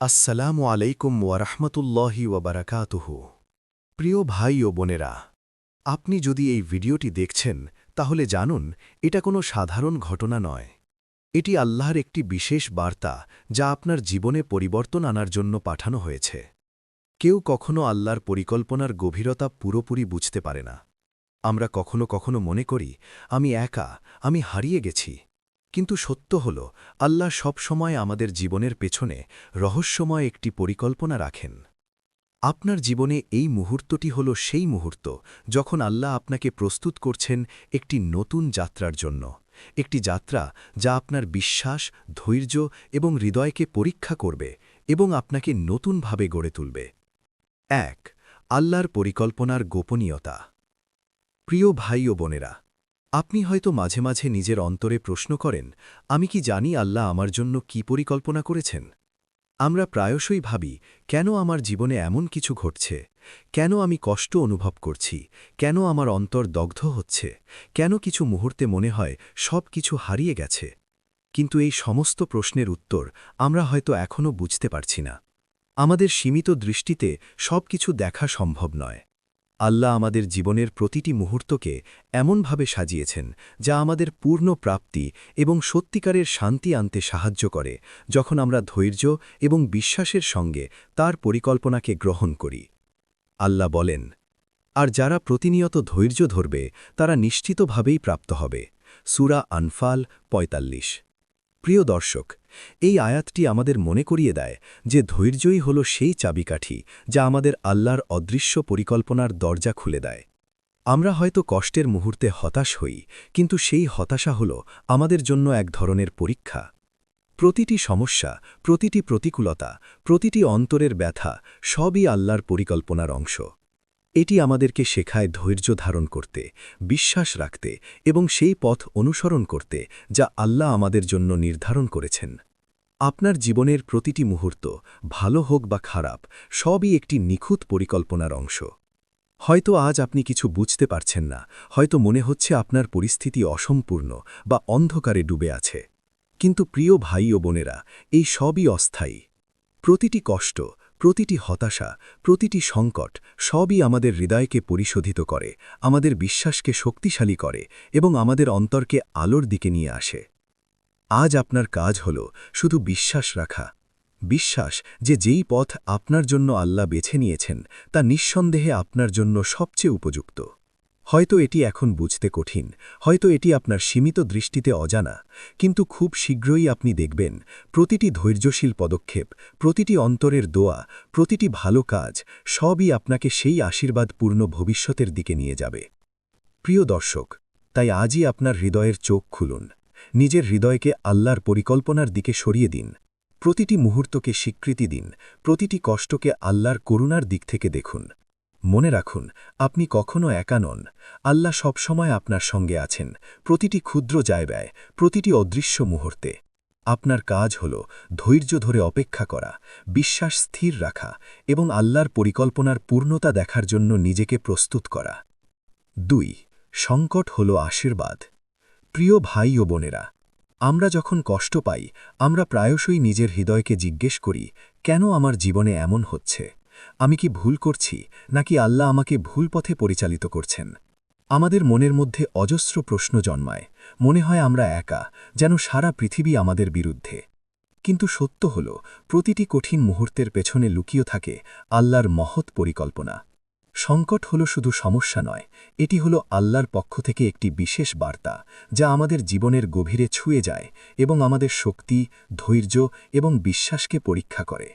আসসালামু আলাইকুম ওয়ারহমতুল্লাহি ওয়াবারাকাতুহু। প্রিয় ভাই ও বোনেরা, আপনি যদি এই ভিডিওটি দেখছেন, তাহলে জানুন, এটা কোনো সাধারণ ঘটনা নয়। এটি আল্লাহর একটি বিশেষ বার্তা যা আপনার জীবনে পরিবর্তন আনার জন্য পাঠানো হয়েছে। কেউ কখনো আল্লাহর পরিকল্পনার গভীরতা পুরোপুরি বুঝতে পারে না। আমরা কখনো কখনো মনে করি, আমি একা, আমি হারিয়ে গেছি। কিন্তু সত্য হল, আল্লাহ সবসময় আমাদের জীবনের পেছনে রহস্যময় একটি পরিকল্পনা রাখেন। আপনার জীবনে এই মুহূর্তটি হল সেই মুহূর্ত যখন আল্লাহ আপনাকে প্রস্তুত করছেন একটি নতুন যাত্রার জন্য। একটি যাত্রা যা আপনার বিশ্বাস, ধৈর্য এবং হৃদয়কে পরীক্ষা করবে এবং আপনাকে নতুনভাবে গড়ে তুলবে। এক, আল্লাহর পরিকল্পনার গোপনীয়তা। প্রিয় ভাই ও বোনেরা আপনি হয়তো মাঝে মাঝে নিজের অন্তরে প্রশ্ন করেন, আমি কি জানি আল্লাহ আমার জন্য কি পরিকল্পনা করেছেন? আমরা প্রায়শই ভাবি, কেন আমার জীবনে এমন কিছু ঘটছে? কেন আমি কষ্ট অনুভব করছি? কেন আমার অন্তর দগ্ধ হচ্ছে? কেন কিছু মুহূর্তে মনে হয় সব কিছু হারিয়ে গেছে? কিন্তু এই সমস্ত প্রশ্নের উত্তর আমরা হয়তো এখনও বুঝতে পারছি না। আমাদের সীমিত দৃষ্টিতে সব কিছু দেখা সম্ভব নয়। আল্লাহ আমাদের জীবনের প্রতিটি মুহূর্তকে এমনভাবে সাজিয়েছেন যা আমাদের পূর্ণ প্রাপ্তি এবং সত্যিকারের শান্তি আনতে সাহায্য করে, যখন আমরা ধৈর্য এবং বিশ্বাসের সঙ্গে তার পরিকল্পনাকে গ্রহণ করি। আল্লাহ বলেন, আর যারা প্রতিনিয়ত ধৈর্য ধরবে, তারা নিশ্চিতভাবেই প্রাপ্ত হবে। সুরা আনফাল ৪৫ প্রিয় দর্শক, এই আয়াতটি আমাদের মনে করিয়ে দেয় যে ধৈর্যই হল সেই চাবিকাঠি যা আমাদের আল্লাহর অদৃশ্য পরিকল্পনার দরজা খুলে দেয়। আমরা হয়তো কষ্টের মুহূর্তে হতাশ হই, কিন্তু সেই হতাশা হল আমাদের জন্য এক ধরনের পরীক্ষা। প্রতিটি সমস্যা, প্রতিটি প্রতিকূলতা, প্রতিটি অন্তরের ব্যথা সবই আল্লাহর পরিকল্পনার অংশ। এটি আমাদেরকে শেখায় ধৈর্য ধারণ করতে, বিশ্বাস রাখতে এবং সেই পথ অনুসরণ করতে যা আল্লাহ আমাদের জন্য নির্ধারণ করেছেন। আপনার জীবনের প্রতিটি মুহূর্ত, ভালো হোক বা খারাপ, সবই একটি নিখুঁত পরিকল্পনার অংশ। হয়তো আজ আপনি কিছু বুঝতে পারছেন না, হয়তো মনে হচ্ছে আপনার পরিস্থিতি অসম্পূর্ণ বা অন্ধকারে ডুবে আছে। কিন্তু প্রিয় ভাই ও বোনেরা, এই সবই অস্থায়ী। প্রতিটি কষ্ট প্রতিটি হতাশা, প্রতিটি সংকট সবই আমাদের হৃদয়কে পরিশোধিত করে, আমাদের বিশ্বাসকে শক্তিশালী করে এবং আমাদের অন্তরকে আলোর দিকে নিয়ে আসে। আজ আপনার কাজ হল শুধু বিশ্বাস রাখা। বিশ্বাস যে যেই পথ আপনার জন্য আল্লাহ বেছে নিয়েছেন, তা নিঃসন্দেহে আপনার জন্য সবচেয়ে উপযুক্ত। হয়তো এটি এখন বুঝতে কঠিন, হয়তো এটি আপনার সীমিত দৃষ্টিতে অজানা, কিন্তু খুব শীঘ্রই আপনি দেখবেন, প্রতিটি ধৈর্যশীল পদক্ষেপ, প্রতিটি অন্তরের দোয়া, প্রতিটি ভালো কাজ, সবই আপনাকে সেই আশীর্বাদপূর্ণ ভবিষ্যতের দিকে নিয়ে যাবে। প্রিয় দর্শক, তাই আজই আপনার হৃদয়ের চোখ খুলুন, নিজের হৃদয়কে আল্লাহর পরিকল্পনার দিকে সরিয়ে দিন, প্রতিটি মুহূর্তকে স্বীকৃতি দিন, প্রতিটি কষ্টকে আল্লাহর করুণার দিক থেকে দেখুন। মনে রাখুন, আপনি কখনো একা নন। আল্লাহ সবসময় আপনার সঙ্গে আছেন। প্রতিটি ক্ষুদ্র ব্যয় প্রতিটি অদৃশ্য মুহূর্তে। আপনার কাজ হল ধৈর্য ধরে অপেক্ষা করা, বিশ্বাস স্থির রাখা এবং আল্লাহর পরিকল্পনার পূর্ণতা দেখার জন্য নিজেকে প্রস্তুত করা। দুই, সংকট হল আশীর্বাদ। প্রিয় ভাই ও বোনেরা, আমরা যখন কষ্ট পাই, আমরা প্রায়শই নিজের হৃদয়কে জিজ্ঞেস করি, কেন আমার জীবনে এমন হচ্ছে? আমি কি ভুল করছি, নাকি আল্লাহ আমাকে ভুল পথে পরিচালিত করছেন? আমাদের মনের মধ্যে অজস্র প্রশ্ন জন্মায়, মনে হয় আমরা একা, যেন সারা পৃথিবী আমাদের বিরুদ্ধে। কিন্তু সত্য হল, প্রতিটি কঠিন মুহূর্তের পেছনে লুকিয়ে থাকে আল্লাহর মহৎ পরিকল্পনা। সংকট হল শুধু সমস্যা নয়, এটি হল আল্লাহর পক্ষ থেকে একটি বিশেষ বার্তা, যা আমাদের জীবনের গভীরে ছুঁয়ে যায় এবং আমাদের শক্তি, ধৈর্য এবং বিশ্বাসকে পরীক্ষা করে।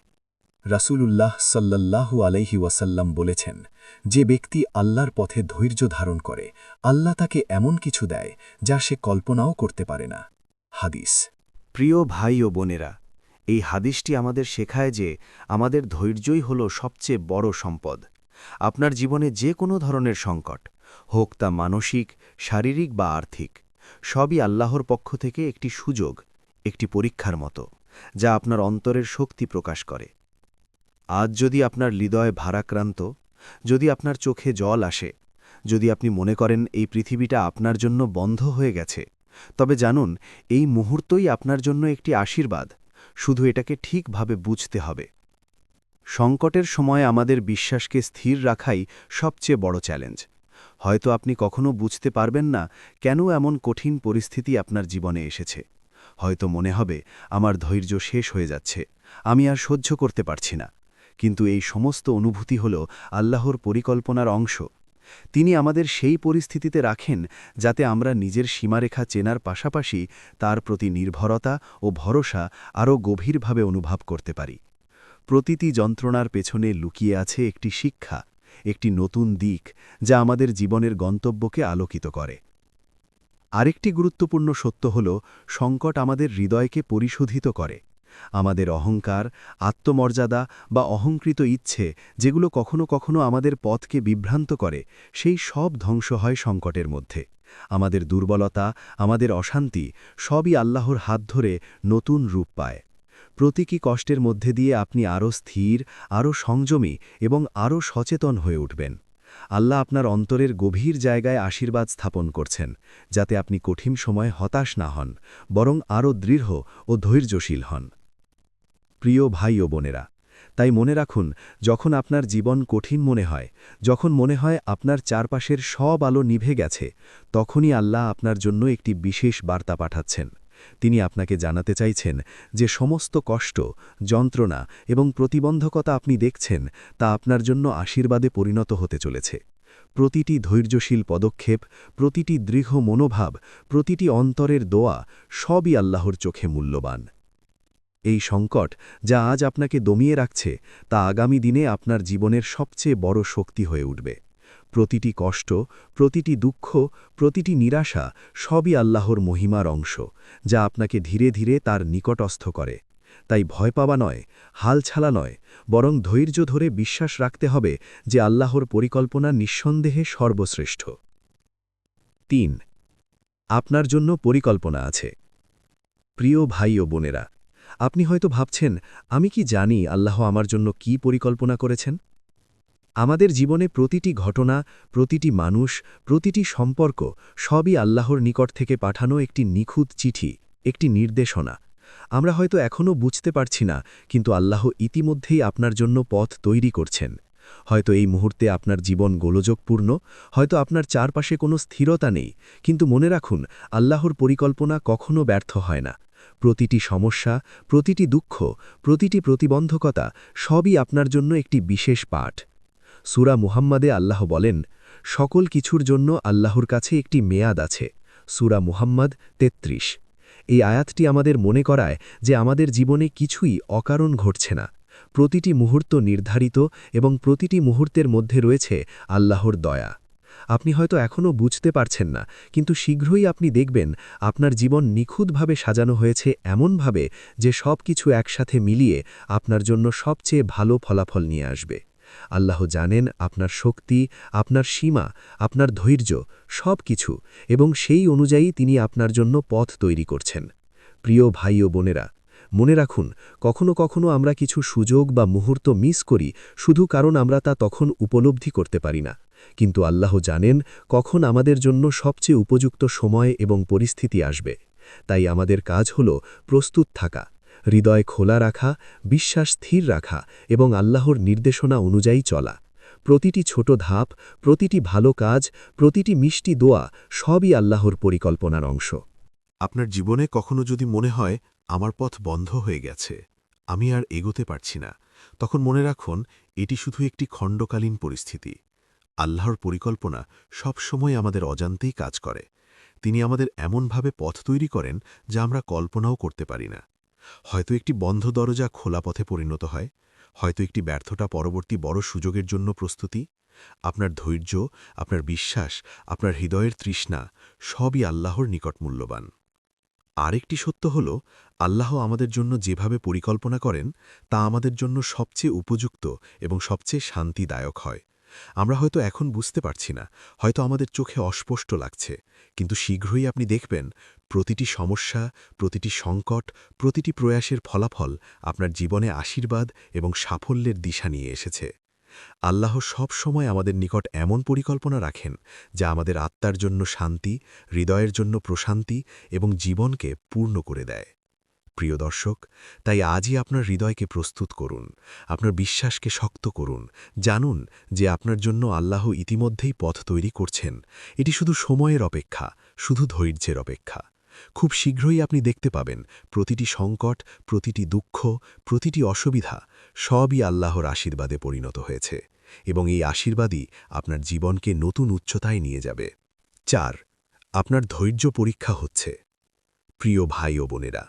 রাসূলুল্লাহ সাল্লাল্লাহু আলাইহি ওয়াসাল্লাম বলেছেন, যে ব্যক্তি আল্লাহর পথে ধৈর্য ধারণ করে, আল্লাহ তাকে এমন কিছু দেয় যা সে কল্পনাও করতে পারে না। হাদিস। প্রিয় ভাই ও বোনেরা, এই হাদিসটি আমাদের শেখায় যে আমাদের ধৈর্যই হল সবচেয়ে বড় সম্পদ। আপনার জীবনে যে কোনো ধরনের সংকট হোক তা মানসিক, শারীরিক বা আর্থিক, সবই আল্লাহর পক্ষ থেকে একটি সুযোগ, একটি পরীক্ষার মতো, যা আপনার অন্তরের শক্তি প্রকাশ করে। আজ যদি আপনার হৃদয় ভারাক্রান্ত, যদি আপনার চোখে জল আসে, যদি আপনি মনে করেন এই পৃথিবীটা আপনার জন্য বন্ধ হয়ে গেছে, তবে জানুন, এই মুহূর্তই আপনার জন্য একটি আশীর্বাদ, শুধু এটাকে ঠিকভাবে বুঝতে হবে। সংকটের সময় আমাদের বিশ্বাসকে স্থির রাখাই সবচেয়ে বড় চ্যালেঞ্জ। হয়তো আপনি কখনো বুঝতে পারবেন না কেন এমন কঠিন পরিস্থিতি আপনার জীবনে এসেছে। হয়তো মনে হবে, আমার ধৈর্য শেষ হয়ে যাচ্ছে, আমি আর সহ্য করতে পারছি না। কিন্তু এই সমস্ত অনুভূতি হল আল্লাহর পরিকল্পনার অংশ। তিনি আমাদের সেই পরিস্থিতিতে রাখেন যাতে আমরা নিজের সীমারেখা চেনার পাশাপাশি তার প্রতি নির্ভরতা ও ভরসা আরও গভীরভাবে অনুভব করতে পারি। প্রতিটি যন্ত্রণার পেছনে লুকিয়ে আছে একটি শিক্ষা, একটি নতুন দিক যা আমাদের জীবনের গন্তব্যকে আলোকিত করে। আরেকটি গুরুত্বপূর্ণ সত্য হল, সংকট আমাদের হৃদয়কে পরিশোধিত করে। আমাদের অহংকার, আত্মমর্যাদা বা অহংকৃত ইচ্ছে যেগুলো কখনো কখনো আমাদের পথকে বিভ্রান্ত করে, সেই সব ধ্বংস হয় সংকটের মধ্যে। আমাদের দুর্বলতা, আমাদের অশান্তি সবই আল্লাহর হাত ধরে নতুন রূপ পায়। প্রতীকী কষ্টের মধ্যে দিয়ে আপনি আরও স্থির, আরও সংযমী এবং আরও সচেতন হয়ে উঠবেন। আল্লাহ আপনার অন্তরের গভীর জায়গায় আশীর্বাদ স্থাপন করছেন, যাতে আপনি কঠিন সময়ে হতাশ না হন, বরং আরও দৃঢ় ও ধৈর্যশীল হন। প্রিয় ভাই ও বোনেরা, তাই মনে রাখুন, যখন আপনার জীবন কঠিন মনে হয়, যখন মনে হয় আপনার চারপাশের সব আলো নিভে গেছে, তখনই আল্লাহ আপনার জন্য একটি বিশেষ বার্তা পাঠাচ্ছেন। তিনি আপনাকে জানাতে চাইছেন যে সমস্ত কষ্ট, যন্ত্রণা এবং প্রতিবন্ধকতা আপনি দেখছেন, তা আপনার জন্য আশীর্বাদে পরিণত হতে চলেছে। প্রতিটি ধৈর্যশীল পদক্ষেপ, প্রতিটি দৃঢ় মনোভাব, প্রতিটি অন্তরের দোয়া সবই আল্লাহর চোখে মূল্যবান। এই সংকট যা আজ আপনাকে দমিয়ে রাখছে, তা আগামী দিনে আপনার জীবনের সবচেয়ে বড় শক্তি হয়ে উঠবে। প্রতিটি কষ্ট, প্রতিটি দুঃখ, প্রতিটি নিরাশা সবই আল্লাহর মহিমার অংশ, যা আপনাকে ধীরে ধীরে তার নিকটস্থ করে। তাই ভয় পাওয়া নয়, হাল ছালা নয়, বরং ধৈর্য ধরে বিশ্বাস রাখতে হবে যে আল্লাহর পরিকল্পনা নিঃসন্দেহে সর্বশ্রেষ্ঠ। তিন, আপনার জন্য পরিকল্পনা আছে। প্রিয় ভাই ও বোনেরা আপনি হয়তো ভাবছেন, আমি কি জানি আল্লাহ আমার জন্য কি পরিকল্পনা করেছেন? আমাদের জীবনে প্রতিটি ঘটনা, প্রতিটি মানুষ, প্রতিটি সম্পর্ক সবই আল্লাহর নিকট থেকে পাঠানো একটি নিখুঁত চিঠি, একটি নির্দেশনা। আমরা হয়তো এখনও বুঝতে পারছি না, কিন্তু আল্লাহ ইতিমধ্যেই আপনার জন্য পথ তৈরি করছেন। হয়তো এই মুহূর্তে আপনার জীবন গোলযোগপূর্ণ, হয়তো আপনার চারপাশে কোনো স্থিরতা নেই, কিন্তু মনে রাখুন, আল্লাহর পরিকল্পনা কখনও ব্যর্থ হয় না। প্রতিটি সমস্যা, প্রতিটি দুঃখ, প্রতিটি প্রতিবন্ধকতা সবই আপনার জন্য একটি বিশেষ পাঠ। সুরা মুহাম্মাদে আল্লাহ বলেন, সকল কিছুর জন্য আল্লাহর কাছে একটি মেয়াদ আছে। সুরা মুহাম্মদ ৩৩ এই আয়াতটি আমাদের মনে করায় যে আমাদের জীবনে কিছুই অকারণ ঘটছে না। প্রতিটি মুহূর্ত নির্ধারিত এবং প্রতিটি মুহূর্তের মধ্যে রয়েছে আল্লাহর দয়া। আপনি হয়তো এখনও বুঝতে পারছেন না, কিন্তু শীঘ্রই আপনি দেখবেন আপনার জীবন নিখুঁতভাবে সাজানো হয়েছে এমনভাবে যে সব কিছু একসাথে মিলিয়ে আপনার জন্য সবচেয়ে ভালো ফলাফল নিয়ে আসবে। আল্লাহ জানেন আপনার শক্তি, আপনার সীমা, আপনার ধৈর্য সব কিছু এবং সেই অনুযায়ী তিনি আপনার জন্য পথ তৈরি করছেন। প্রিয় ভাই ও বোনেরা, মনে রাখুন, কখনো কখনো আমরা কিছু সুযোগ বা মুহূর্ত মিস করি শুধু কারণ আমরা তা তখন উপলব্ধি করতে পারি না। কিন্তু আল্লাহ জানেন কখন আমাদের জন্য সবচেয়ে উপযুক্ত সময় এবং পরিস্থিতি আসবে। তাই আমাদের কাজ হল প্রস্তুত থাকা, হৃদয় খোলা রাখা, বিশ্বাস স্থির রাখা এবং আল্লাহর নির্দেশনা অনুযায়ী চলা। প্রতিটি ছোট ধাপ, প্রতিটি ভালো কাজ, প্রতিটি মিষ্টি দোয়া সবই আল্লাহর পরিকল্পনার অংশ। আপনার জীবনে কখনো যদি মনে হয়, আমার পথ বন্ধ হয়ে গেছে, আমি আর এগোতে পারছি না, তখন মনে রাখুন, এটি শুধু একটি খণ্ডকালীন পরিস্থিতি। আল্লাহর পরিকল্পনা সব সময় আমাদের অজান্তেই কাজ করে। তিনি আমাদের এমনভাবে পথ তৈরি করেন যা আমরা কল্পনাও করতে পারি না। হয়তো একটি বন্ধ দরজা খোলা পথে পরিণত হয়, হয়তো একটি ব্যর্থতা পরবর্তী বড় সুযোগের জন্য প্রস্তুতি। আপনার ধৈর্য, আপনার বিশ্বাস, আপনার হৃদয়ের তৃষ্ণা সবই আল্লাহর নিকট মূল্যবান। আরেকটি সত্য হল, আল্লাহ আমাদের জন্য যেভাবে পরিকল্পনা করেন, তা আমাদের জন্য সবচেয়ে উপযুক্ত এবং সবচেয়ে শান্তিদায়ক হয়। আমরা হয়তো এখন বুঝতে পারছি না, হয়তো আমাদের চোখে অস্পষ্ট লাগছে, কিন্তু শীঘ্রই আপনি দেখবেন প্রতিটি সমস্যা, প্রতিটি সংকট, প্রতিটি প্রয়াসের ফলাফল আপনার জীবনে আশীর্বাদ এবং সাফল্যের দিশা নিয়ে এসেছে। আল্লাহ সব সময় আমাদের নিকট এমন পরিকল্পনা রাখেন যা আমাদের আত্মার জন্য শান্তি, হৃদয়ের জন্য প্রশান্তি এবং জীবনকে পূর্ণ করে দেয়। প্রিয় দর্শক, তাই আজই আপনার হৃদয়কে প্রস্তুত করুন, আপনার বিশ্বাসকে শক্ত করুন, জানুন যে আপনার জন্য আল্লাহ ইতিমধ্যেই পথ তৈরি করছেন। এটি শুধু সময়ের অপেক্ষা, শুধু ধৈর্যের অপেক্ষা। খুব শীঘ্রই আপনি দেখতে পাবেন, প্রতিটি সংকট, প্রতিটি দুঃখ, প্রতিটি অসুবিধা সবই আল্লাহর আশীর্বাদে পরিণত হয়েছে এবং এই আশীর্বাদই আপনার জীবনকে নতুন উচ্চতায় নিয়ে যাবে। চার, আপনার ধৈর্য পরীক্ষা হচ্ছে। প্রিয় ভাই ও বোনেরা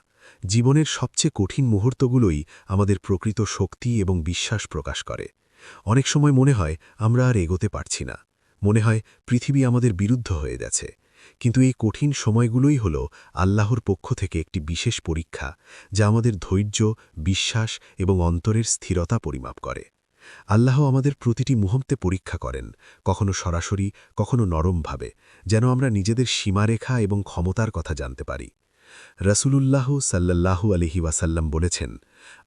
জীবনের সবচেয়ে কঠিন মুহূর্তগুলোই আমাদের প্রকৃত শক্তি এবং বিশ্বাস প্রকাশ করে। অনেক সময় মনে হয়, আমরা আর এগোতে পারছি না। মনে হয়, পৃথিবী আমাদের বিরুদ্ধ হয়ে গেছে। কিন্তু এই কঠিন সময়গুলোই হল আল্লাহর পক্ষ থেকে একটি বিশেষ পরীক্ষা, যা আমাদের ধৈর্য, বিশ্বাস এবং অন্তরের স্থিরতা পরিমাপ করে। আল্লাহ আমাদের প্রতিটি মুহূর্তে পরীক্ষা করেন, কখনো সরাসরি, কখনো নরমভাবে, যেন আমরা নিজেদের সীমারেখা এবং ক্ষমতার কথা জানতে পারি। রসুলুল্লাহ সাল্লাল্লাহু আলহি ওয়াসাল্লাম বলেছেন,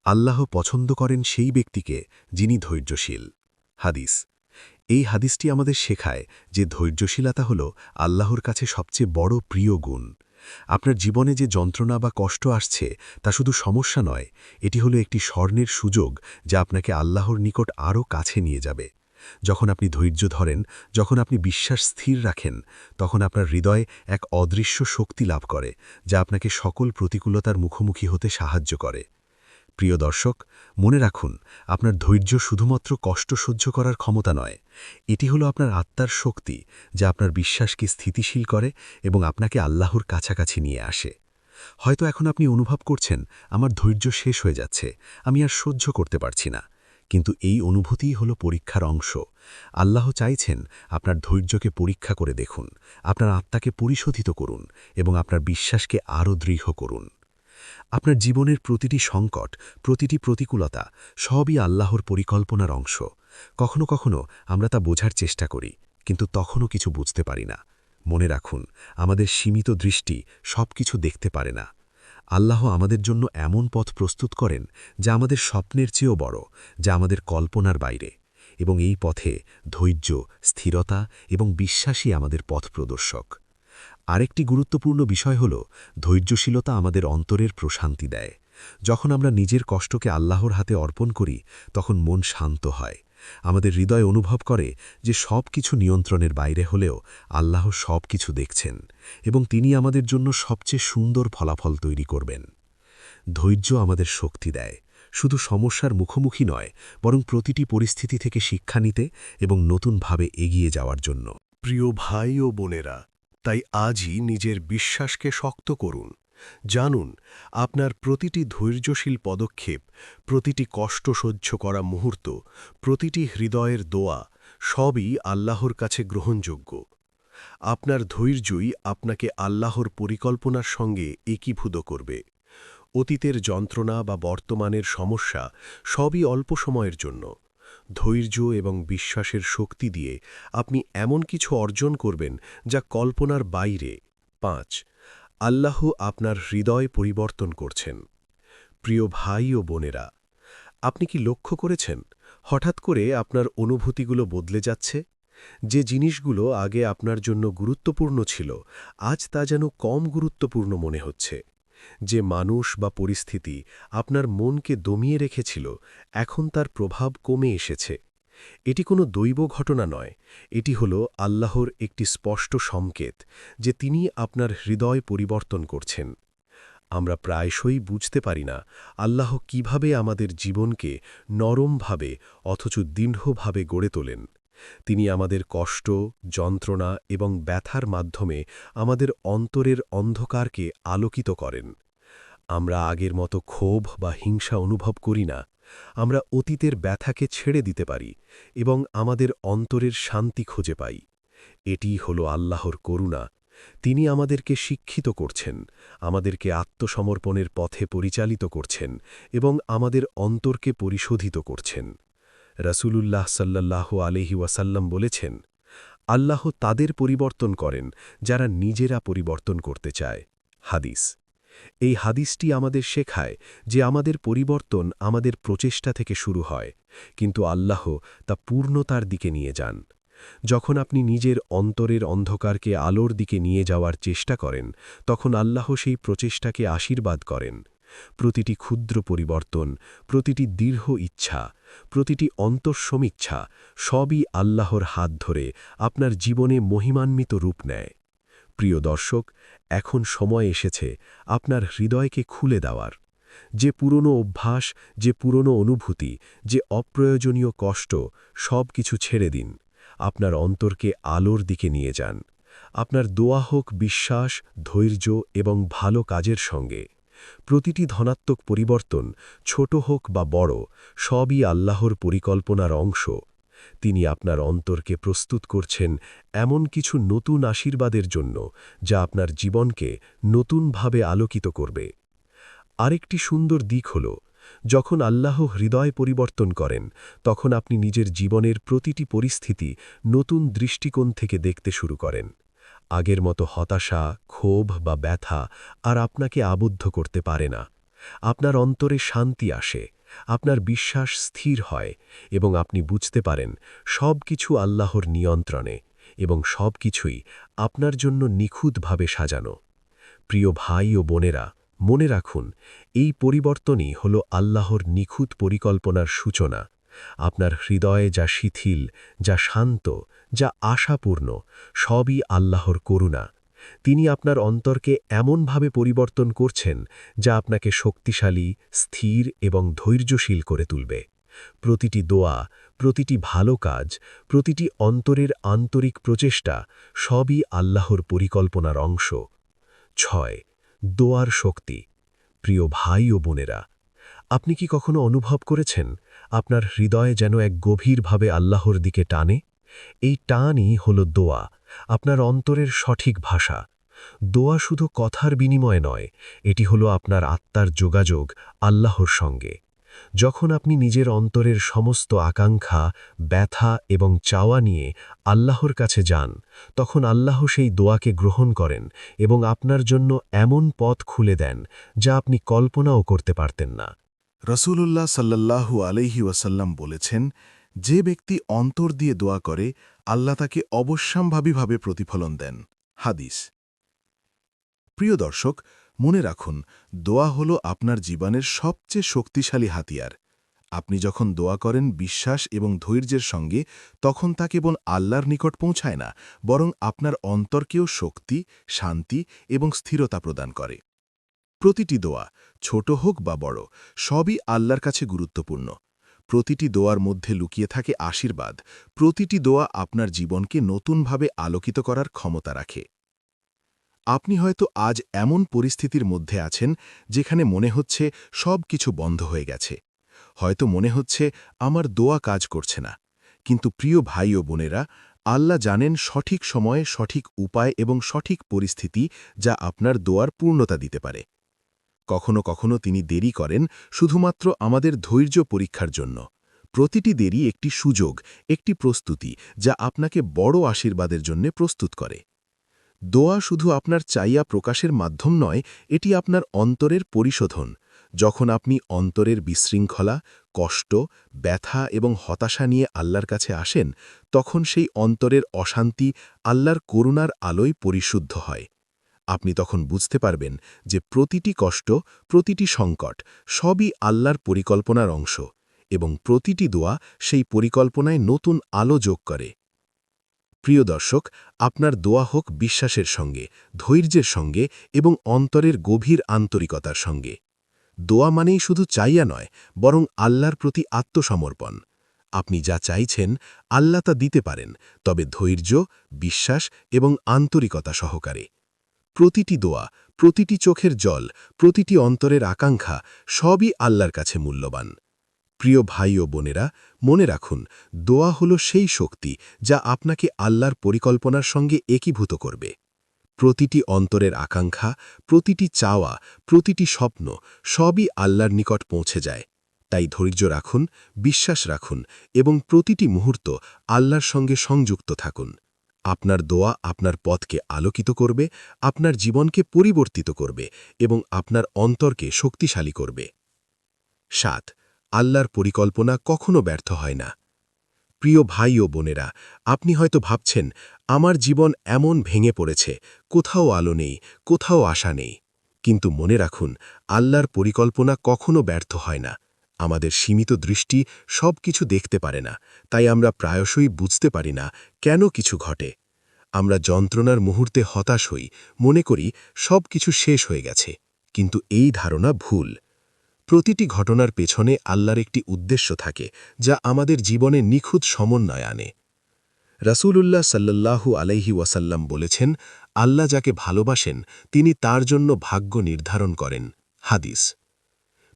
আল্লাহ পছন্দ করেন সেই ব্যক্তিকে যিনি ধৈর্যশীল। হাদিস। এই হাদিসটি আমাদের শেখায় যে ধৈর্যশীলতা হল আল্লাহর কাছে সবচেয়ে বড় প্রিয় গুণ। আপনার জীবনে যে যন্ত্রণা বা কষ্ট আসছে, তা শুধু সমস্যা নয়, এটি হলো একটি স্বর্ণের সুযোগ যা আপনাকে আল্লাহর নিকট আরও কাছে নিয়ে যাবে। যখন আপনি ধৈর্য ধরেন, যখন আপনি বিশ্বাস স্থির রাখেন, তখন আপনার হৃদয় এক অদৃশ্য শক্তি লাভ করে, যা আপনাকে সকল প্রতিকূলতার মুখোমুখি হতে সাহায্য করে। প্রিয় দর্শক, মনে রাখুন, আপনার ধৈর্য শুধুমাত্র কষ্ট সহ্য করার ক্ষমতা নয়। এটি হলো আপনার আত্মার শক্তি, যা আপনার বিশ্বাসকে স্থিতিশীল করে এবং আপনাকে আল্লাহর কাছাকাছি নিয়ে আসে। হয়তো এখন আপনি অনুভব করছেন, আমার ধৈর্য শেষ হয়ে যাচ্ছে, আমি আর সহ্য করতে পারছি না। কিন্তু এই অনুভূতিই হল পরীক্ষার অংশ। আল্লাহ চাইছেন আপনার ধৈর্যকে পরীক্ষা করে দেখুন, আপনার আত্মাকে পরিশোধিত করুন এবং আপনার বিশ্বাসকে আরও দৃঢ় করুন। আপনার জীবনের প্রতিটি সংকট, প্রতিটি প্রতিকূলতা সবই আল্লাহর পরিকল্পনার অংশ। কখনো কখনো আমরা তা বোঝার চেষ্টা করি, কিন্তু তখনও কিছু বুঝতে পারি না। মনে রাখুন, আমাদের সীমিত দৃষ্টি সব কিছু দেখতে পারে না। আল্লাহ আমাদের জন্য এমন পথ প্রস্তুত করেন যা আমাদের স্বপ্নের চেয়েও বড়, যা আমাদের কল্পনার বাইরে। এবং এই পথে ধৈর্য, স্থিরতা এবং বিশ্বাসই আমাদের পথ প্রদর্শক। আরেকটি গুরুত্বপূর্ণ বিষয় হল, ধৈর্যশীলতা আমাদের অন্তরের প্রশান্তি দেয়। যখন আমরা নিজের কষ্টকে আল্লাহর হাতে অর্পণ করি, তখন মন শান্ত হয়। আমাদের হৃদয় অনুভব করে যে সব কিছু নিয়ন্ত্রণের বাইরে হলেও আল্লাহ সব কিছু দেখছেন এবং তিনি আমাদের জন্য সবচেয়ে সুন্দর ফলাফল তৈরি করবেন। ধৈর্য আমাদের শক্তি দেয়। শুধু সমস্যার মুখোমুখি নয়, বরং প্রতিটি পরিস্থিতি থেকে শিক্ষা নিতে এবং নতুনভাবে এগিয়ে যাওয়ার জন্য। প্রিয় ভাই ও বোনেরা, তাই আজই নিজের বিশ্বাসকে শক্ত করুন। জানুন, আপনার প্রতিটি ধৈর্যশীল পদক্ষেপ, প্রতিটি কষ্ট সহ্য করা মুহূর্ত, প্রতিটি হৃদয়ের দোয়া, সবই আল্লাহর কাছে গ্রহণযোগ্য। আপনার ধৈর্যই আপনাকে আল্লাহর পরিকল্পনার সঙ্গে একীভূত করবে। অতীতের যন্ত্রণা বা বর্তমানের সমস্যা সবই অল্প সময়ের জন্য। ধৈর্য এবং বিশ্বাসের শক্তি দিয়ে আপনি এমন কিছু অর্জন করবেন যা কল্পনার বাইরে। পাঁচ আল্লাহ আপনার হৃদয় পরিবর্তন করছেন। প্রিয় ভাই ও বোনেরা, আপনি কি লক্ষ্য করেছেন হঠাৎ করে আপনার অনুভূতিগুলো বদলে যাচ্ছে? যে জিনিসগুলো আগে আপনার জন্য গুরুত্বপূর্ণ ছিল, আজ তা যেন কম গুরুত্বপূর্ণ মনে হচ্ছে। যে মানুষ বা পরিস্থিতি আপনার মনকে দমিয়ে রেখেছিল, এখন তার প্রভাব কমে এসেছে। এটি কোনো দৈব ঘটনা নয়, এটি হল আল্লাহর একটি স্পষ্ট সংকেত যে তিনি আপনার হৃদয় পরিবর্তন করছেন। আমরা প্রায়শই বুঝতে পারি না আল্লাহ কীভাবে আমাদের জীবনকে নরমভাবে অথচ দৃঢ়ভাবে গড়ে তোলেন। তিনি আমাদের কষ্ট, যন্ত্রণা এবং ব্যথার মাধ্যমে আমাদের অন্তরের অন্ধকারকে আলোকিত করেন। আমরা আগের মতো ক্ষোভ বা হিংসা অনুভব করি না আমরা অতীতের ব্যথাকে ছেড়ে দিতে পারি এবং আমাদের অন্তরের শান্তি খুঁজে পাই। এটি হল আল্লাহর করুণা। তিনি আমাদেরকে শিক্ষিত করছেন, আমাদেরকে আত্মসমর্পণের পথে পরিচালিত করছেন এবং আমাদের অন্তরকে পরিশোধিত করছেন। রসুলুল্লাহ সাল্লাহ আলহি ওয়াসাল্লাম বলেছেন, আল্লাহ তাদের পরিবর্তন করেন যারা নিজেরা পরিবর্তন করতে চায়। হাদিস। এই হাদিসটি আমাদের শেখায় যে আমাদের পরিবর্তন আমাদের প্রচেষ্টা থেকে শুরু হয়, কিন্তু আল্লাহ তা পূর্ণতার দিকে নিয়ে যান। যখন আপনি নিজের অন্তরের অন্ধকারকে আলোর দিকে নিয়ে যাওয়ার চেষ্টা করেন, তখন আল্লাহ সেই প্রচেষ্টাকে আশীর্বাদ করেন। প্রতিটি ক্ষুদ্র পরিবর্তন, প্রতিটি দীর্ঘ ইচ্ছা, প্রতিটি অন্তঃসমীক্ষা সবই আল্লাহর হাত ধরে আপনার জীবনে মহিমান্বিত রূপ নেয়। প্রিয় দর্শক এখন সময় এসেছে আপনার হৃদয়কে খুলে দেওয়ার। যে পুরনো অভ্যাস, যে পুরনো অনুভূতি, যে অপ্রয়োজনীয় কষ্ট, সব কিছু ছেড়ে দিন। আপনার অন্তরকে আলোর দিকে নিয়ে যান। আপনার দোয়া হোক বিশ্বাস, ধৈর্য এবং ভালো কাজের সঙ্গে। প্রতিটি ধনাত্মক পরিবর্তন, ছোট হোক বা বড়, সবই আল্লাহর পরিকল্পনার অংশ। তিনি আপনার অন্তরকে প্রস্তুত করছেন এমন কিছু নতুন আশীর্বাদের জন্য, যা আপনার জীবনকে নতুনভাবে আলোকিত করবে। আরেকটি সুন্দর দিক হল, যখন আল্লাহ হৃদয় পরিবর্তন করেন, তখন আপনি নিজের জীবনের প্রতিটি পরিস্থিতি নতুন দৃষ্টিকোণ থেকে দেখতে শুরু করেন। আগের মতো হতাশা, ক্ষোভ বা ব্যথা আর আপনাকে আবদ্ধ করতে পারে না। আপনার অন্তরে শান্তি আসে। আপনার বিশ্বাস স্থির হয় এবং আপনি বুঝতে পারেন সব কিছু আল্লাহর নিয়ন্ত্রণে এবং সব কিছুই আপনার জন্য নিখুঁতভাবে সাজানো। প্রিয় ভাই ও বোনেরা, মনে রাখুন, এই পরিবর্তনই হল আল্লাহর নিখুঁত পরিকল্পনার সূচনা। আপনার হৃদয়ে যা শিথিল, যা শান্ত, যা আশাপূর্ণ, সবই আল্লাহর করুণা। তিনি আপনার অন্তরকে এমনভাবে পরিবর্তন করছেন যা আপনাকে শক্তিশালী, স্থির এবং ধৈর্যশীল করে তুলবে। প্রতিটি দোয়া, প্রতিটি ভালো কাজ, প্রতিটি অন্তরের আন্তরিক প্রচেষ্টা সবই আল্লাহর পরিকল্পনার অংশ। ছয়, দোয়ার শক্তি। প্রিয় ভাই ও বোনেরা, আপনি কি কখনো অনুভব করেছেন আপনার হৃদয়ে যেন এক গভীরভাবে আল্লাহর দিকে টানে? এই টানই হল দোয়া, আপনার অন্তরের সঠিক ভাষা। দোয়া শুধু কথার বিনিময় নয়, এটি হল আপনার আত্মার যোগাযোগ আল্লাহর সঙ্গে। যখন আপনি নিজের অন্তরের সমস্ত আকাঙ্ক্ষা, ব্যথা এবং চাওয়া নিয়ে আল্লাহর কাছে যান, তখন আল্লাহ সেই দোয়াকে গ্রহণ করেন এবং আপনার জন্য এমন পথ খুলে দেন যা আপনি কল্পনাও করতে পারতেন না। রসুলুল্লাহ সাল্লাল্লাহু আলহি ওয়াসাল্লাম বলেছেন যে ব্যক্তি অন্তর দিয়ে দোয়া করে, আল্লাহ তাকে অবশ্যম্ভাবীভাবে প্রতিফলন দেন। হাদিস। প্রিয় দর্শক, মনে রাখুন, দোয়া হল আপনার জীবনের সবচেয়ে শক্তিশালী হাতিয়ার। আপনি যখন দোয়া করেন বিশ্বাস এবং ধৈর্যের সঙ্গে, তখন তা কেবল আল্লাহর নিকট পৌঁছায় না, বরং আপনার অন্তরকেও শক্তি, শান্তি এবং স্থিরতা প্রদান করে। প্রতিটি দোয়া, ছোট হোক বা বড়, সবই আল্লাহর কাছে গুরুত্বপূর্ণ। প্রতিটি দোয়ার মধ্যে লুকিয়ে থাকে আশীর্বাদ। প্রতিটি দোয়া আপনার জীবনকে নতুনভাবে আলোকিত করার ক্ষমতা রাখে। আপনি হয়তো আজ এমন পরিস্থিতির মধ্যে আছেন যেখানে মনে হচ্ছে সব কিছু বন্ধ হয়ে গেছে। হয়তো মনে হচ্ছে আমার দোয়া কাজ করছে না। কিন্তু প্রিয় ভাই ও বোনেরা, আল্লাহ জানেন সঠিক সময়ে সঠিক উপায় এবং সঠিক পরিস্থিতি যা আপনার দোয়ার পূর্ণতা দিতে পারে। কখনো কখনো তিনি দেরি করেন শুধুমাত্র আমাদের ধৈর্য পরীক্ষার জন্য। প্রতিটি দেরি একটি সুযোগ, একটি প্রস্তুতি, যা আপনাকে বড় আশীর্বাদের জন্য প্রস্তুত করে। দোয়া শুধু আপনার চাইয়া প্রকাশের মাধ্যম নয়, এটি আপনার অন্তরের পরিশোধন। যখন আপনি অন্তরের বিশৃঙ্খলা, কষ্ট, ব্যথা এবং হতাশা নিয়ে আল্লাহর কাছে আসেন, তখন সেই অন্তরের অশান্তি আল্লাহর করুণার আলোয় পরিশুদ্ধ হয়। আপনি তখন বুঝতে পারবেন যে প্রতিটি কষ্ট, প্রতিটি সংকট সবই আল্লাহর পরিকল্পনার অংশ এবং প্রতিটি দোয়া সেই পরিকল্পনায় নতুন আলো যোগ করে। প্রিয় দর্শক, আপনার দোয়া হোক বিশ্বাসের সঙ্গে, ধৈর্যের সঙ্গে এবং অন্তরের গভীর আন্তরিকতার সঙ্গে। দোয়া মানেই শুধু চাইয়া নয়, বরং আল্লাহর প্রতি আত্মসমর্পণ। আপনি যা চাইছেন, আল্লাহ তা দিতে পারেন, তবে ধৈর্য, বিশ্বাস এবং আন্তরিকতা সহকারে। প্রতিটি দোয়া, প্রতিটি চোখের জল, প্রতিটি অন্তরের আকাঙ্ক্ষা সবই আল্লাহর কাছে মূল্যবান। প্রিয় ভাই ও বোনেরা, মনে রাখুন, দোয়া হল সেই শক্তি যা আপনাকে আল্লাহর পরিকল্পনার সঙ্গে একীভূত করবে। প্রতিটি অন্তরের আকাঙ্ক্ষা, প্রতিটি চাওয়া, প্রতিটি স্বপ্ন সবই আল্লাহর নিকট পৌঁছে যায়। তাই ধৈর্য রাখুন, বিশ্বাস রাখুন এবং প্রতিটি মুহূর্ত আল্লাহর সঙ্গে সংযুক্ত থাকুন। আপনার দোয়া আপনার পথকে আলোকিত করবে, আপনার জীবনকে পরিবর্তিত করবে এবং আপনার অন্তরকে শক্তিশালী করবে। সাত, আল্লাহর পরিকল্পনা কখনো ব্যর্থ হয় না। প্রিয় ভাই ও বোনেরা, আপনি হয়তো ভাবছেন, আমার জীবন এমন ভেঙে পড়েছে, কোথাও আলো নেই, কোথাও আশা নেই। কিন্তু মনে রাখুন, আল্লাহর পরিকল্পনা কখনো ব্যর্থ হয় না। আমাদের সীমিত দৃষ্টি সব কিছু দেখতে পারে না, তাই আমরা প্রায়শই বুঝতে পারি না কেন কিছু ঘটে। আমরা যন্ত্রণার মুহূর্তে হতাশ হই, মনে করি সব কিছু শেষ হয়ে গেছে, কিন্তু এই ধারণা ভুল। প্রতিটি ঘটনার পেছনে আল্লাহর একটি উদ্দেশ্য থাকে, যা আমাদের জীবনে নিখুঁত সমন্বয় আনে। রাসূলুল্লাহ সাল্লাল্লাহু আলাইহি ওয়াসাল্লাম বলেছেন, আল্লাহ যাকে ভালোবাসেন, তিনি তার জন্য ভাগ্য নির্ধারণ করেন। হাদিস।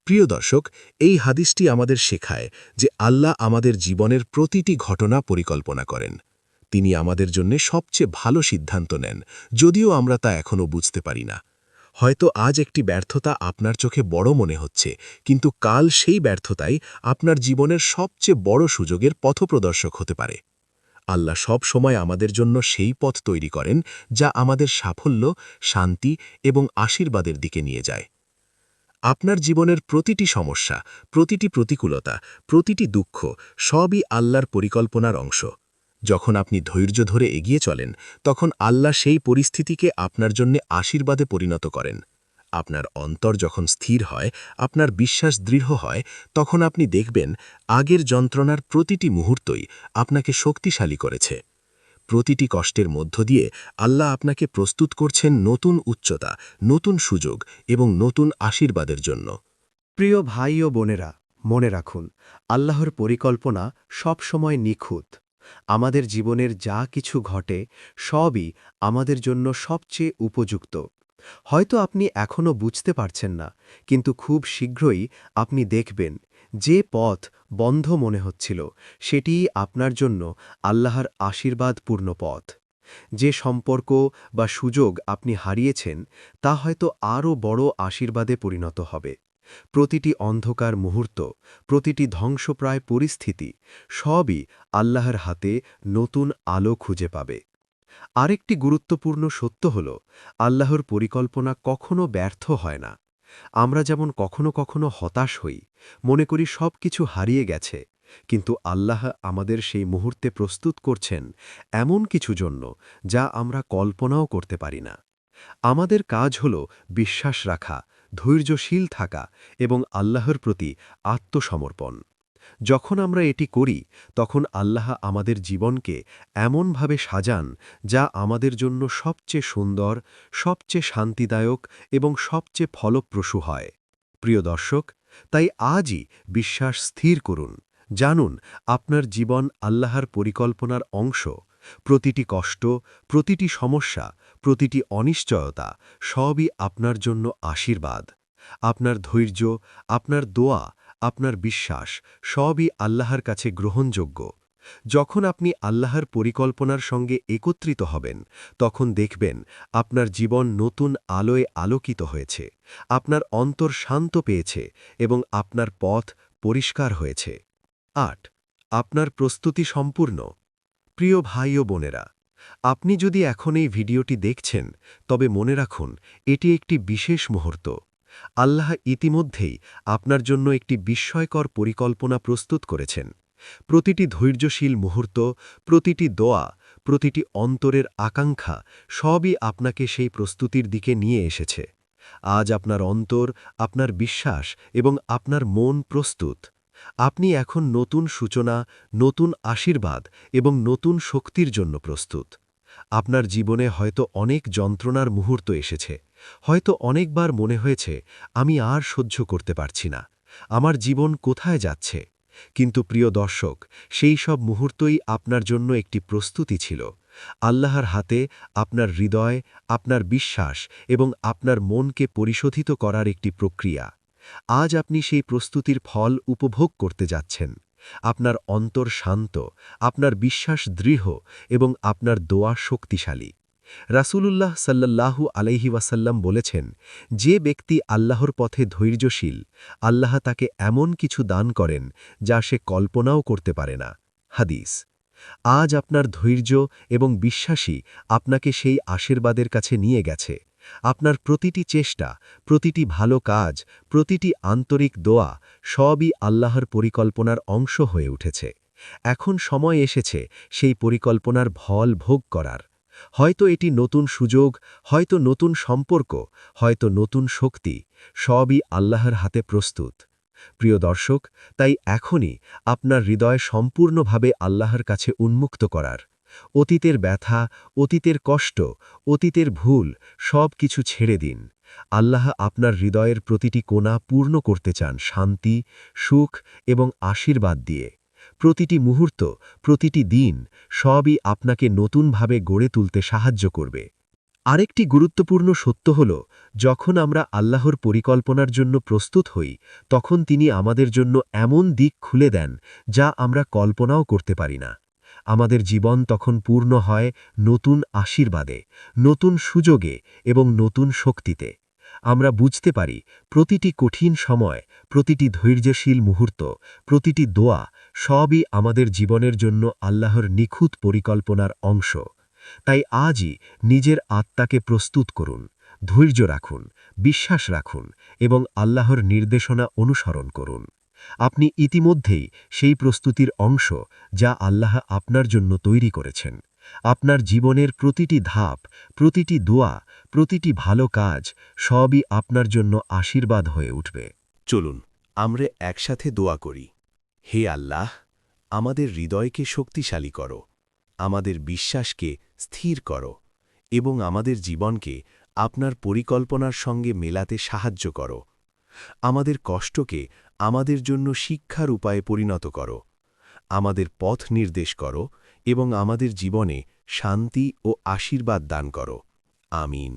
প্রিয় দর্শক, এই হাদিসটি আমাদের শেখায় যে আল্লাহ আমাদের জীবনের প্রতিটি ঘটনা পরিকল্পনা করেন। তিনি আমাদের জন্য সবচেয়ে ভালো সিদ্ধান্ত নেন, যদিও আমরা তা এখনও বুঝতে পারি না। হয়তো আজ একটি ব্যর্থতা আপনার চোখে বড় মনে হচ্ছে, কিন্তু কাল সেই ব্যর্থতাই আপনার জীবনের সবচেয়ে বড় সুযোগের পথপ্রদর্শক হতে পারে। আল্লাহ সব সময় আমাদের জন্য সেই পথ তৈরি করেন যা আমাদের সাফল্য, শান্তি এবং আশীর্বাদের দিকে নিয়ে যায়। আপনার জীবনের প্রতিটি সমস্যা, প্রতিটি প্রতিকূলতা, প্রতিটি দুঃখ সবই আল্লাহর পরিকল্পনার অংশ। যখন আপনি ধৈর্য ধরে এগিয়ে চলেন, তখন আল্লাহ সেই পরিস্থিতিকে আপনার জন্য আশীর্বাদে পরিণত করেন। আপনার অন্তর যখন স্থির হয়, আপনার বিশ্বাস দৃঢ় হয়, তখন আপনি দেখবেন আগের যন্ত্রণার প্রতিটি মুহূর্তই আপনাকে শক্তিশালী করেছে। প্রতিটি কষ্টের মধ্য দিয়ে আল্লাহ আপনাকে প্রস্তুত করছেন নতুন উচ্চতা, নতুন সুযোগ এবং নতুন আশীর্বাদের জন্য। প্রিয় ভাই ও বোনেরা, মনে রাখুন, আল্লাহর পরিকল্পনা সবসময় নিখুঁত। আমাদের জীবনের যা কিছু ঘটে সবই আমাদের জন্য সবচেয়ে উপযুক্ত। হয়তো আপনি এখনও বুঝতে পারছেন না, কিন্তু খুব শীঘ্রই আপনি দেখবেন যে পথ বন্ধ মনে হচ্ছিল সেটিই আপনার জন্য আল্লাহর আশীর্বাদপূর্ণ পথ। যে সম্পর্ক বা সুযোগ আপনি হারিয়েছেন, তা হয়তো আরও বড় আশীর্বাদে পরিণত হবে। প্রতিটি অন্ধকার মুহূর্ত, প্রতিটি ধ্বংসপ্রায় পরিস্থিতি, সবই আল্লাহর হাতে নতুন আলো খুঁজে পাবে। আরেকটি গুরুত্বপূর্ণ সত্য হল, আল্লাহর পরিকল্পনা কখনো ব্যর্থ হয় না। আমরা যেমন কখনো কখনো হতাশ হই, মনে করি সব কিছু হারিয়ে গেছে, কিন্তু আল্লাহ আমাদের সেই মুহূর্তে প্রস্তুত করছেন এমন কিছু জন্য যা আমরা কল্পনাও করতে পারি না। আমাদের কাজ হল বিশ্বাস রাখা, ধৈর্যশীল থাকা এবং আল্লাহর প্রতি আত্মসমর্পণ। যখন আমরা এটি করি, তখন আল্লাহ আমাদের জীবনকে এমনভাবে সাজান যা আমাদের জন্য সবচেয়ে সুন্দর, সবচেয়ে শান্তিদায়ক এবং সবচেয়ে ফলপ্রসূ হয়। প্রিয় দর্শক, তাই আজই বিশ্বাস স্থির করুন, জানুন আপনার জীবন আল্লাহর পরিকল্পনার অংশ, প্রতিটি কষ্ট, প্রতিটি সমস্যা, প্রতিটি অনিশ্চয়তা সবই আপনার জন্য আশীর্বাদ। আপনার ধৈর্য, আপনার দোয়া আপনার বিশ্বাস সবই আল্লাহর কাছে গ্রহণযোগ্য। যখন আপনি আল্লাহর পরিকল্পনার সঙ্গে একত্রিত হবেন, তখন দেখবেন আপনার জীবন নতুন আলোয় আলোকিত হয়েছে, আপনার অন্তর শান্ত পেয়েছে এবং আপনার পথ পরিষ্কার হয়েছে। আট, আপনার প্রস্তুতি সম্পূর্ণ। প্রিয় ভাই ও বোনেরা, আপনি যদি এখন এই ভিডিওটি দেখছেন, তবে মনে রাখুন, এটি একটি বিশেষ মুহূর্ত। আল্লাহ ইতিমধ্যেই আপনার জন্য একটি বিস্ময়কর পরিকল্পনা প্রস্তুত করেছেন। প্রতিটি ধৈর্যশীল মুহূর্ত, প্রতিটি দোয়া, প্রতিটি অন্তরের আকাঙ্ক্ষা সবই আপনাকে সেই প্রস্তুতির দিকে নিয়ে এসেছে। আজ আপনার অন্তর, আপনার বিশ্বাস এবং আপনার মন প্রস্তুত। আপনি এখন নতুন সূচনা, নতুন আশীর্বাদ এবং নতুন শক্তির জন্য প্রস্তুত। আপনার জীবনে হয়তো অনেক যন্ত্রণার মুহূর্ত এসেছে। হয়তো অনেকবার মনে হয়েছে, আমি আর সহ্য করতে পারছি না। আমার জীবন কোথায় যাচ্ছে? কিন্তু প্রিয় দর্শক, সেই সব মুহূর্তই আপনার জন্য একটি প্রস্তুতি ছিল। আল্লাহর হাতে আপনার হৃদয়, আপনার বিশ্বাস এবং আপনার মনকে পরিশোধিত করার একটি প্রক্রিয়া। আজ আপনি সেই প্রস্তুতির ফল উপভোগ করতে যাচ্ছেন। আপনার অন্তর শান্ত, আপনার বিশ্বাস দৃঢ় এবং আপনার দোয়া শক্তিশালী। রাসূলুল্লাহ সাল্লাল্লাহু আলাইহি ওয়াসাল্লাম বলেছেন, যে ব্যক্তি আল্লাহর পথে ধৈর্যশীল, আল্লাহ তাকে এমন কিছু দান করেন যা সে কল্পনাও করতে পারে না। হাদিস, আজ আপনার ধৈর্য এবং বিশ্বাসী আপনাকে সেই আশীর্বাদের কাছে নিয়ে গেছে। আপনার প্রতিটি চেষ্টা, প্রতিটি ভালো কাজ, প্রতিটি আন্তরিক দোয়া সবই আল্লাহর পরিকল্পনার অংশ হয়ে উঠেছে। এখন সময় এসেছে সেই পরিকল্পনার ভল ভোগ করার। হয়তো এটি নতুন সুযোগ, হয়তো নতুন সম্পর্ক, হয়তো নতুন শক্তি, সবই আল্লাহর হাতে প্রস্তুত। প্রিয় দর্শক, তাই এখনই আপনার হৃদয় সম্পূর্ণভাবে আল্লাহর কাছে উন্মুক্ত করার। অতীতের ব্যথা, অতীতের কষ্ট, অতীতের ভুল সব কিছু ছেড়ে দিন। আল্লাহ আপনার হৃদয়ের প্রতিটি কোণা পূর্ণ করতে চান শান্তি, সুখ এবং আশীর্বাদ দিয়ে। প্রতিটি মুহূর্ত, প্রতিটি দিন সবই আপনাকে নতুনভাবে গড়ে তুলতে সাহায্য করবে। আরেকটি গুরুত্বপূর্ণ সত্য হল, যখন আমরা আল্লাহর পরিকল্পনার জন্য প্রস্তুত হই, তখন তিনি আমাদের জন্য এমন দিক খুলে দেন যা আমরা কল্পনাও করতে পারি না। আমাদের জীবন তখন পূর্ণ হয় নতুন আশীর্বাদে, নতুন সুযোগে এবং নতুন শক্তিতে। আমরা বুঝতে পারি, প্রতিটি কঠিন সময়, প্রতিটি ধৈর্যশীল মুহূর্ত, প্রতিটি দোয়া সবই আমাদের জীবনের জন্য আল্লাহর নিখুঁত পরিকল্পনার অংশ। তাই আজই নিজের আত্মাকে প্রস্তুত করুন, ধৈর্য রাখুন, বিশ্বাস রাখুন এবং আল্লাহর নির্দেশনা অনুসরণ করুন। আপনি ইতিমধ্যেই সেই প্রস্তুতির অংশ যা আল্লাহ আপনার জন্য তৈরি করেছেন। আপনার জীবনের প্রতিটি ধাপ, প্রতিটি দোয়া, প্রতিটি ভালো কাজ সবই আপনার জন্য আশীর্বাদ হয়ে উঠবে। চলুন, আমরা একসাথে দোয়া করি। হে আল্লাহ, আমাদের হৃদয়কে শক্তিশালী করো, আমাদের বিশ্বাসকে স্থির করো এবং আমাদের জীবনকে আপনার পরিকল্পনার সঙ্গে মেলাতে সাহায্য করো। আমাদের কষ্টকে আমাদের জন্য শিক্ষার উপায়ে পরিণত করো। আমাদের পথ নির্দেশ করো এবং আমাদের জীবনে শান্তি ও আশীর্বাদ দান করো। আমিন।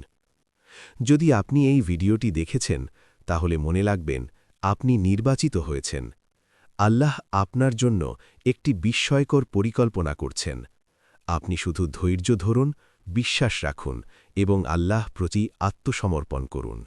যদি আপনি এই ভিডিওটি দেখেছেন, তাহলে মনে রাখবেন, আপনি নির্বাচিত হয়েছেন। আল্লাহ আপনার জন্য একটি বিস্ময়কর পরিকল্পনা করছেন। আপনি শুধু ধৈর্য ধরুন, বিশ্বাস রাখুন এবং আল্লাহ প্রতি আত্মসমর্পণ করুন।